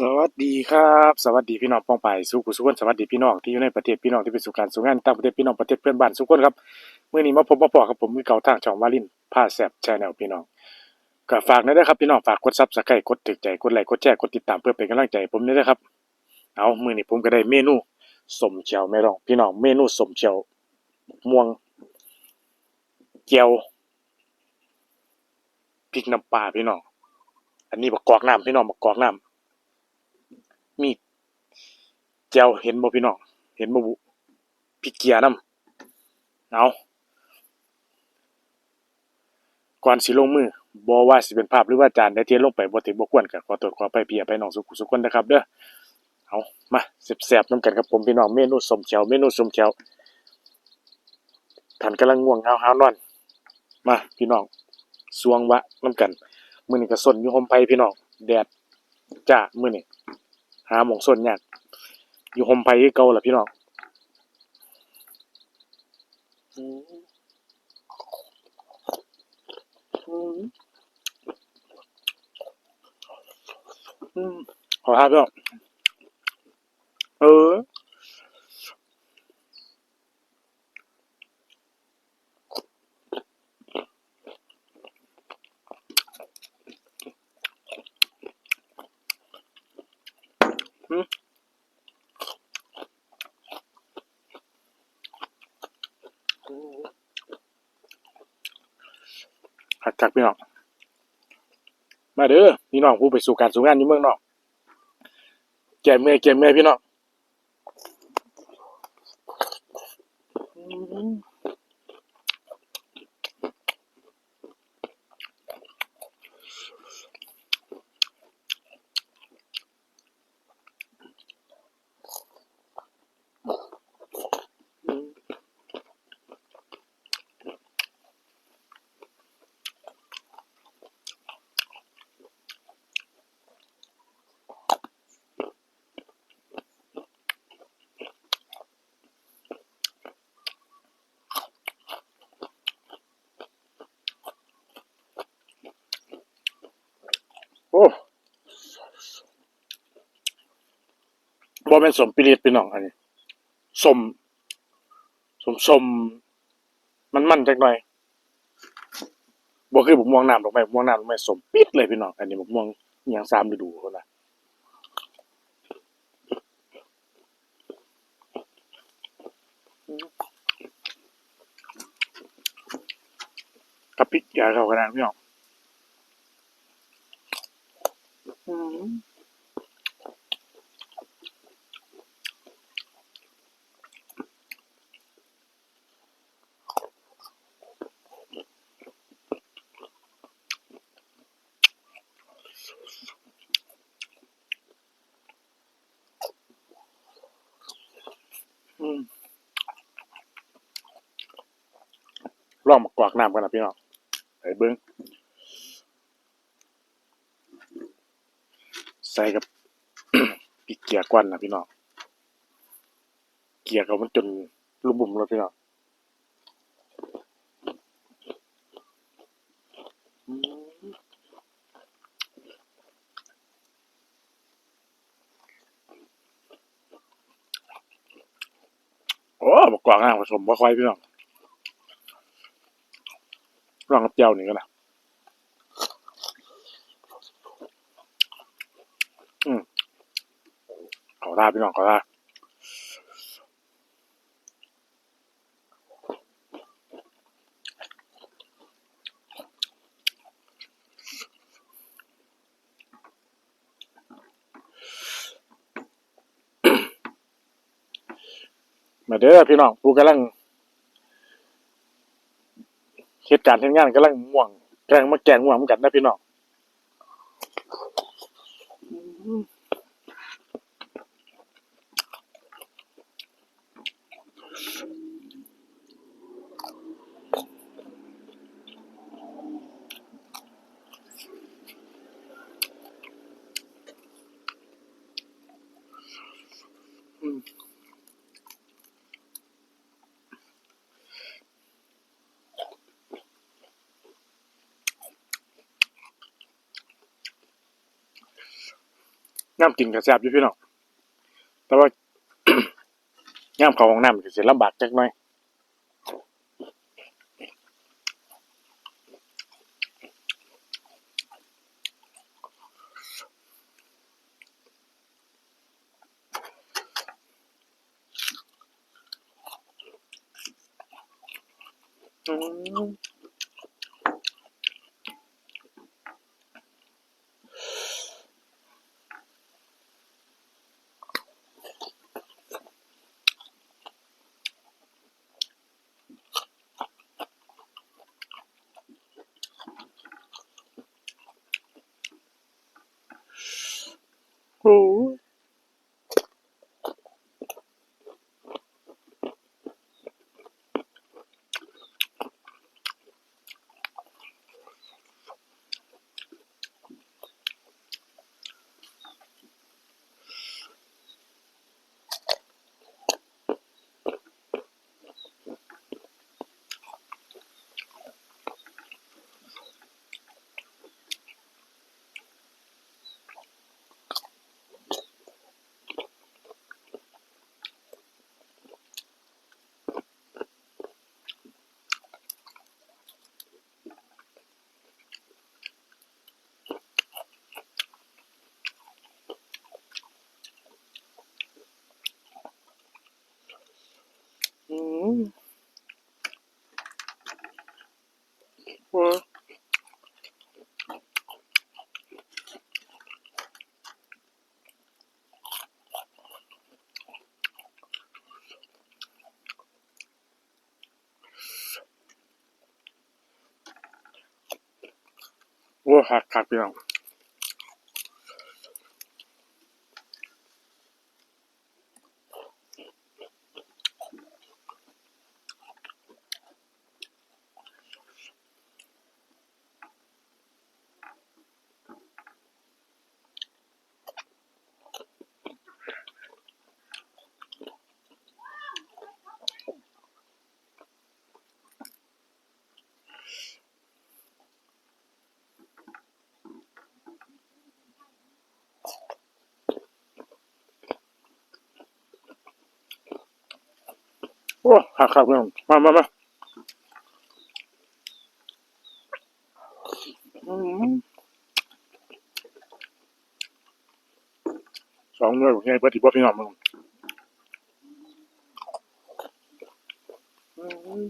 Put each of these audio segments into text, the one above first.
สวัสดีครับ สวัสดีพี่น้องป้องไปยสุขุสุขนสวัสดีพี่น้องที่อยู่ในประเทศพี่น้องที่เป็นสุการสุงานต่างประเทศพี่น้องประเทศเพื่อนบ้านสุขคนครับเมื้อนี้มาพบมาปอกับผมมือเก่าทางช่องวาลินผ้าแซ่บชาแนลพี่น้องก็ฝากนะด้ครับพี่น้องฝากกด Subscribe กดถึกใจกดไลค์กดแชร์กดติดตามเพื่อเป็นกำลังใจผมด้วยนะครับเอามื้อนี้ผมก็ได้เมนูสมเชียวแม่รอง พี่น้องเมนูสมเชียวม่วงเจียวพริกน้ำปลาพี่น้องอันนี้บักกอกน้ำพี่น้องบักกอกน้ำ มี แจวเห็นบ่พี่น้องเห็นบ่บุพริกเกียร์นำเอาก่อนสิลงมือบ่ว่าสิเป็นภาพหรือว่าจานใดที่ลงไปบ่ถึงบ่ควรก็ขอโทษขออภัยพี่อภัยน้องสุขสุขคนนะครับเด้อเอามาแซ่บๆนํกันครับผมพี่น้องเมนูสมแขวเมนูสมแขวท่านกำลังง่วงหาวๆนอนมาพี่น้องสวงวะนํกันมื้อนี้ก็สนอยู่ห่มไผพี่น้องแดดจ้ามื้อนี้หาหมองสนยาก อยู่โฮมไพคือเก่าล่ะพี่น้องอืมอืมอืมขอทานพี่น้องเอออืม หักคักพี่น้องมาเด้อพี่น้องผู้ไปสู่การสู่งานอยู่เมืองนอกแก่เมื่อยแก่เมื่อยพี่น้องอืมโอ้ บ่แม่นสมปิริตพี่น้องอันนี้สมสมสมมันมันจักหน่อยบ่คือบักม่วงน้ำดอกไม้บักม่วงน้ำดอกไม้สมปิดเลยพี่น้อง อันนี้บักม่วงอิหยังสามฤดูพุ่นะกับพริกยาเขากันนะพี่น้องอืม อืม ลองมากรอกน้ำกันนะพี่น้องไปเบิ้งใส่กับพริกเกียร์กวนนะพี่น้องเกียร์เขามันจนรูบุ่มแล้วพี่น้องอืมโอ้มากรอกน้ำผสมบ่ค่อยพี่น้อง ลองกับเจียวนี่กันนะอืมขอลาพี่น้องขอลามาเด้อพี่น้องผู้กำลัง เหตุการณ์เฮ็ดงานกำลังง่วงกำลังมาแกล้งง่วงเหมือนกันนะพี่น้อง ย่ำกินกระแซบอยู่พี่น้องแต่ว่าย่ำเขาห้องน้ำก็สิลำบากจักหน่อยอืม โอ้ยอืมว้า ว้า โอ้หักหักพี่น้องมามามาสองหน่วยผมให้เพื่อที่พ่อพี่น้องมึงอืม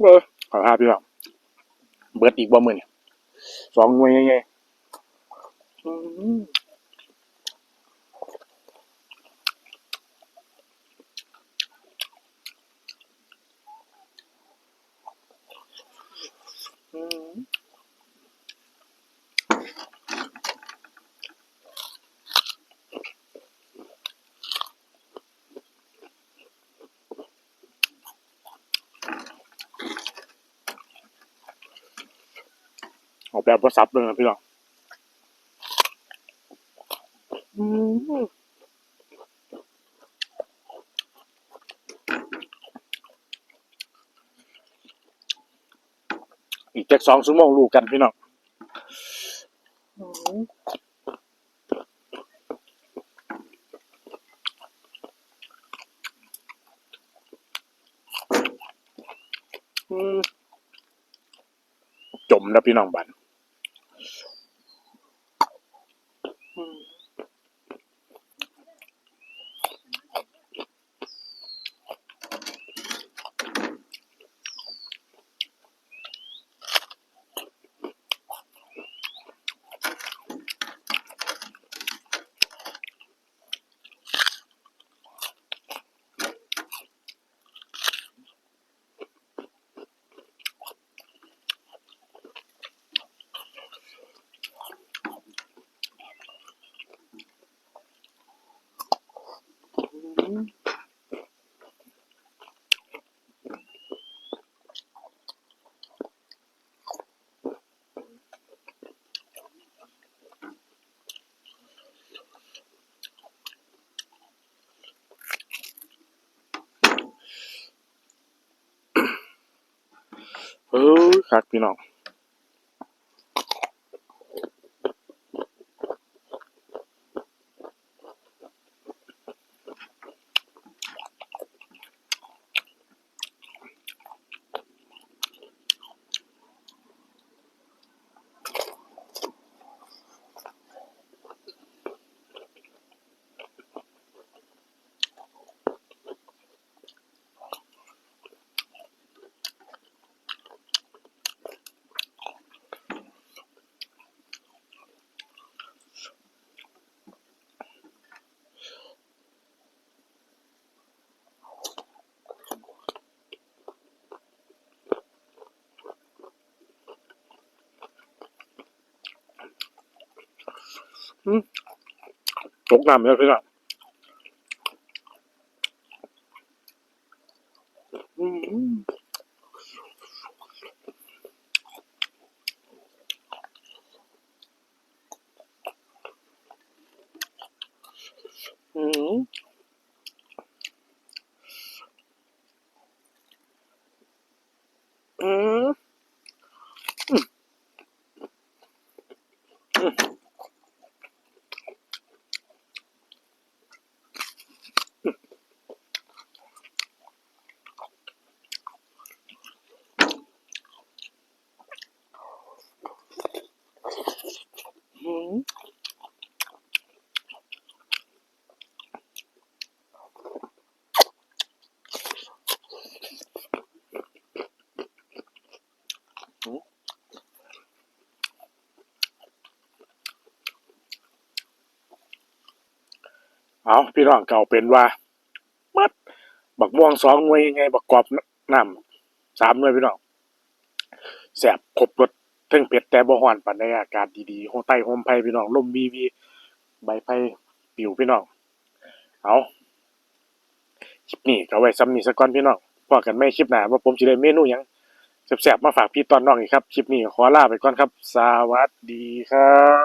เออขอภาพพี่น้องเบิดอีกบ่มือนี่สองหน่วยไง แบบว่าซับเลยนะพี่น้องอืมอีกจากสองชั่วโมงลูกกันพี่น้องอืมอืมจมแล้วพี่น้องบัน one. Oh, happy now. กพี่น้องตกน้ำแล้วพี่น้องอืมอืมอืมอืม เอาพี่น้องเก่าเป็นว่ามัดบักม่วงสองหน่วยยังไงบักกรอบน้ำสามหน่วยพี่น้องแสบครบรส เทิ้งเป็ดแต่บ่ฮ้อนปานใดอากาศดีๆโฮใต้โฮมไผ่พี่น้องลมวีวี ใบไผ่ปลิวพี่น้อง เอาคลิปนี้ก็ไว้ซ้ำนี้ซะก่อนพี่น้องพอกันไม่คลิปหน้าว่าผมสิได้เมนูหยังแซ่บๆมาฝากพี่ตอนน้องอีกครับ คลิปนี้ขอลาไปก่อนครับ สวัสดีครับ